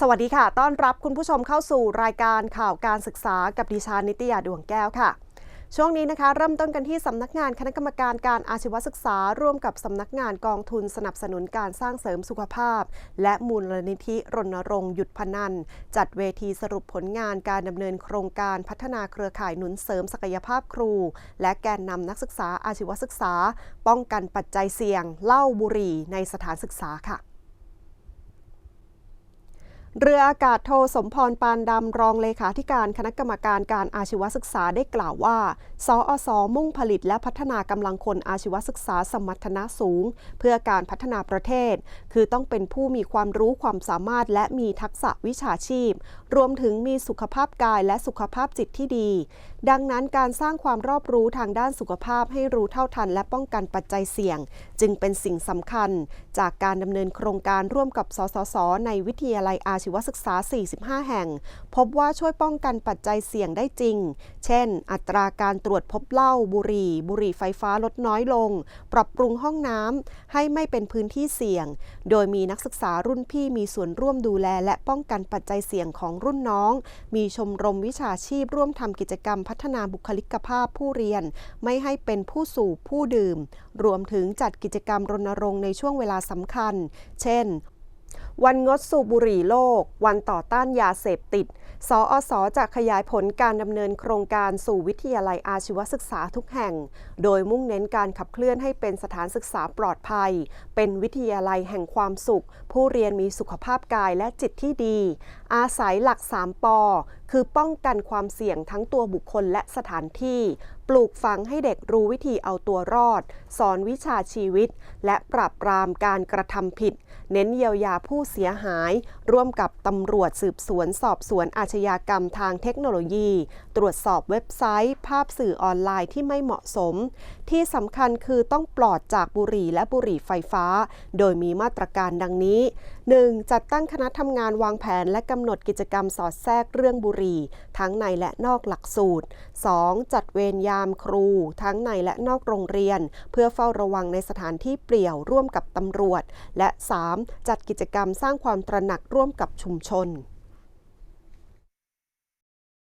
สวัสดีค่ะ ต้อนรับคุณผู้ชมเข้าสู่รายการข่าวการศึกษากับดิฉันนิตยาดวงแก้วค่ะ ช่วงนี้นะคะ เริ่มต้นกันที่สำนักงานคณะกรรมการการอาชีวศึกษา ร่วมกับสำนักงานกองทุนสนับสนุนการสร้างเสริมสุขภาพ และมูลนิธิรณรงค์หยุดพนัน จัดเวทีสรุปผลงานการดำเนินโครงการพัฒนาเครือข่ายหนุนเสริมศักยภาพครู และแกนนำนักศึกษาอาชีวศึกษา ป้องกันปัจจัยเสี่ยงเหล้าบุหรี่ในสถานศึกษาค่ะ เรืออากาศโทสมพรปานดำรองเลขาธิการคณะกรรมการการอาชีวศึกษาได้กล่าวว่า สอสมุ่งผลิตและพัฒนากำลังคนอาชีวศึกษาสมรรถนะสูง เพื่อการพัฒนาประเทศ คือต้องเป็นผู้มีความรู้ความสามารถและมีทักษะวิชาชีพ รวมถึงมีสุขภาพกายและสุขภาพจิตที่ดี ดังนั้นการสร้างความรอบรู้ทางด้านสุขภาพให้รู้เท่าทัน และป้องกันปัจจัยเสี่ยง จึงเป็นสิ่งสำคัญ จากการดำเนินโครงการร่วมกับสสส ในวิทยาลัยอาชีวศึกษา 45 แห่ง พบว่าช่วยป้องกันปัจจัยเสี่ยงได้จริง เช่น อัตราการตรวจพบเหล้าบุหรี่ บุหรี่ไฟฟ้าลดน้อยลง ปรับปรุงห้องน้ำให้ไม่เป็นพื้นที่เสี่ยง โดยมีนักศึกษารุ่นพี่มีส่วนร่วมดูแล และป้องกันปัจจัยเสี่ยงของรุ่นน้อง มีชมรมวิชาชีพร่วมทำกิจกรรมพัฒนาบุคลิกภาพผู้เรียน ไม่ให้เป็นผู้สูบผู้ดื่ม รวมถึงจัดกิจกรรมรณรงค์ในช่วงเวลาสำคัญ เช่น วันงดสูบบุหรี่โลก วันต่อต้านยาเสพติดสอสอจะขยายผลการดำเนินโครงการสู่วิทยาลัยอาชีวศึกษาทุกแห่ง โดยมุ่งเน้นการขับเคลื่อนให้เป็นสถานศึกษาปลอดภัย เป็นวิทยาลัยแห่งความสุข ผู้เรียนมีสุขภาพกายและจิตที่ดี อาศัยหลัก 3ปอคือป้องกันความเสี่ยงทั้งตัวบุคคลและสถานที่ ปลูกฝังให้เด็กรู้วิธีเอาตัวรอด สอนวิชาชีวิต และปราบปรามการกระทำผิด เน้นเยียวยาผู้เสียหาย ร่วมกับตำรวจสืบสวนสอบสวนอาชญากรรมทางเทคโนโลยี ตรวจสอบเว็บไซต์ ภาพสื่อออนไลน์ที่ไม่เหมาะสม ที่สำคัญคือต้องปลอดจากบุหรี่และบุหรี่ไฟฟ้า โดยมีมาตรการดังนี้ 1. จัดตั้งคณะทำงานวางแผนและกำหนดกิจกรรมสอดแทรกเรื่องบุหรี่ ทั้งในและนอกหลักสูตร 2. จัดเวรยามครู ทั้งในและนอกโรงเรียน เพื่อเฝ้าระวังในสถานที่เปลี่ยวร่วมกับตำรวจ และ 3. จัดกิจกรรมสร้างความตระหนักร่วมกับชุมชน